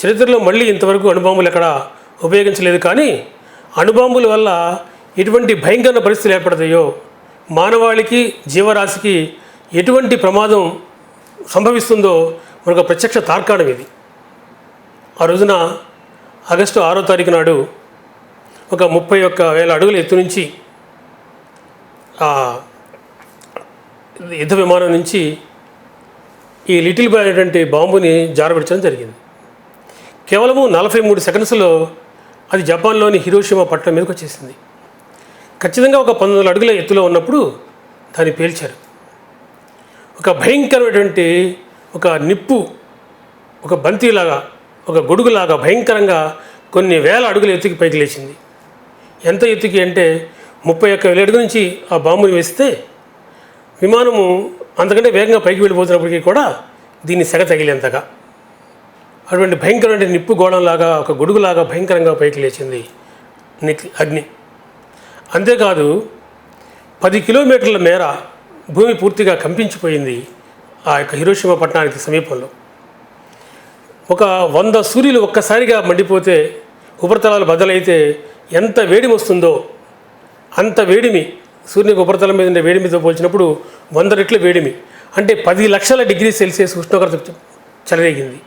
చరిత్రలో మళ్ళీ ఇంతవరకు అణుబాంబులు ఎక్కడ ఉపయోగించలేదు కానీ అణుబాంబుల వల్ల ఎటువంటి భయంకర పరిస్థితులు ఏర్పడతాయో మానవాళికి జీవరాశికి ఎటువంటి ప్రమాదం సంభవిస్తుందో మనకు ప్రత్యక్ష తార్కాణం ఇది. ఆ రోజున ఆగస్టు ఆరో తారీఖు నాడు ఒక ముప్పై ఒక్క వేల అడుగుల ఎత్తు నుంచి ఆ యుద్ధ విమానం నుంచి ఈ లిటిల్ బాయ్ అనేటువంటి బాంబుని జారబెట్టడం జరిగింది. కేవలము నలభై మూడు సెకండ్స్లో అది జపాన్లోని హిరోషిమా పట్టణం మీదకి వచ్చేసింది. ఖచ్చితంగా ఒక పంతొమ్మిది వందల అడుగుల ఎత్తులో ఉన్నప్పుడు దాన్ని పేల్చారు. ఒక భయంకరమైనటువంటి ఒక నిప్పు ఒక బంతిలాగా ఒక గొడుగులాగా భయంకరంగా కొన్ని వేల అడుగుల ఎత్తుకి పైకి లేచింది. ఎంత ఎత్తుకి అంటే ముప్పై ఒక్క వేల అడుగు నుంచి ఆ బాంబుని వేస్తే విమానము అంతకంటే వేగంగా పైకి వెళ్ళిపోతున్నప్పటికీ కూడా దీన్ని సెగ తగిలేంతగా. అటువంటి భయంకరమైన నిప్పు గోడంలాగా ఒక గొడుగులాగా భయంకరంగా పైకి లేచింది ని- అగ్ని. అంతేకాదు పది కిలోమీటర్ల మేర భూమి పూర్తిగా కంపించిపోయింది ఆ యొక్క హిరోషిమా పట్టణానికి సమీపంలో. ఒక వంద సూర్యులు ఒక్కసారిగా మండిపోతే ఉపరితలాలు బద్దలైతే ఎంత వేడిమి వస్తుందో అంత వేడిమి సూర్యునికి ఉపరితలం మీద ఉండే వేడిమితో పోల్చినప్పుడు వంద రెట్ల వేడిమి అంటే పది లక్షల డిగ్రీ సెల్సియస్ ఉష్ణోగ్రత చెలరేగింది.